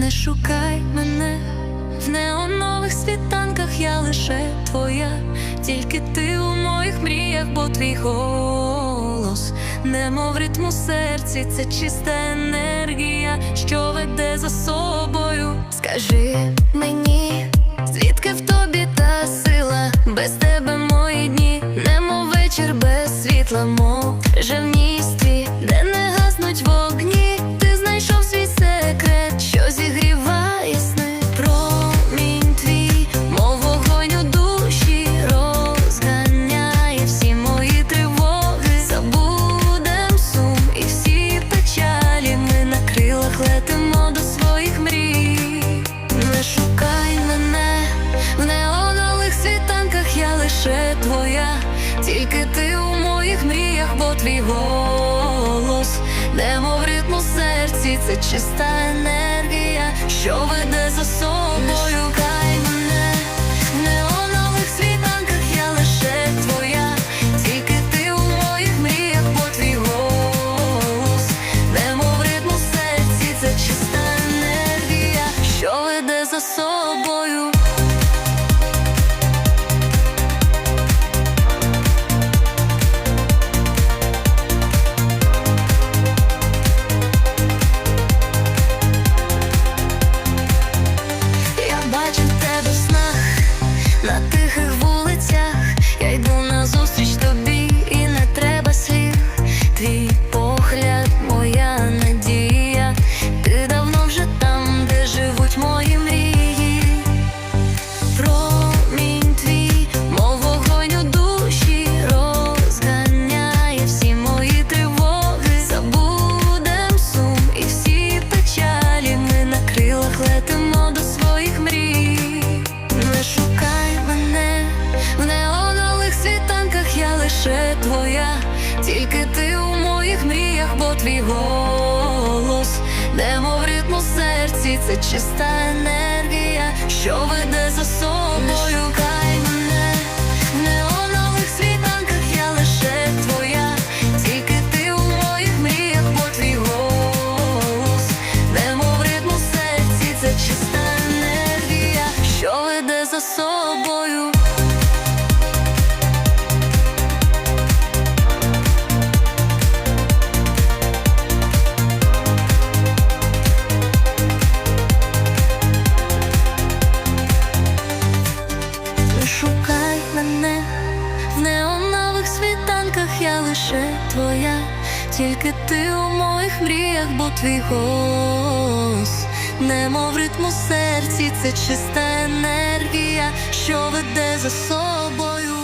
не шукай мене. В неонових світанках, я лише твоя, тільки ти у моїх мріях, бо твій голос, немов ритм у серці, це чиста енергія, що веде за собою. Скажи мені, звідки в тобі та сила, без тебе мої дні, немов вечір без світла, тільки ти у моїх мріях, бо твій голос, немов ритм серці, це чиста енергія, що веде за собою. Шукай мене в неонових світанках, я лише твоя, тільки ти у моїх мріях, бо твій голос, немов ритм серці, це чиста енергія, що веде за собою. Тільки ти у моїх мріях, бо твій голос, немов ритм у серці, це чиста енергія, що веде за собою. Шукай мене в неонових світанках, я лише твоя, тільки ти у моїх мріях, бо твій голос, немов ритм у серці, це чиста енергія, що веде за собою. Шукай мене в неонових світанках, я лише твоя, тільки ти у моїх мріях, бо твій голос, немов ритм у серці, це чиста енергія, що веде за собою.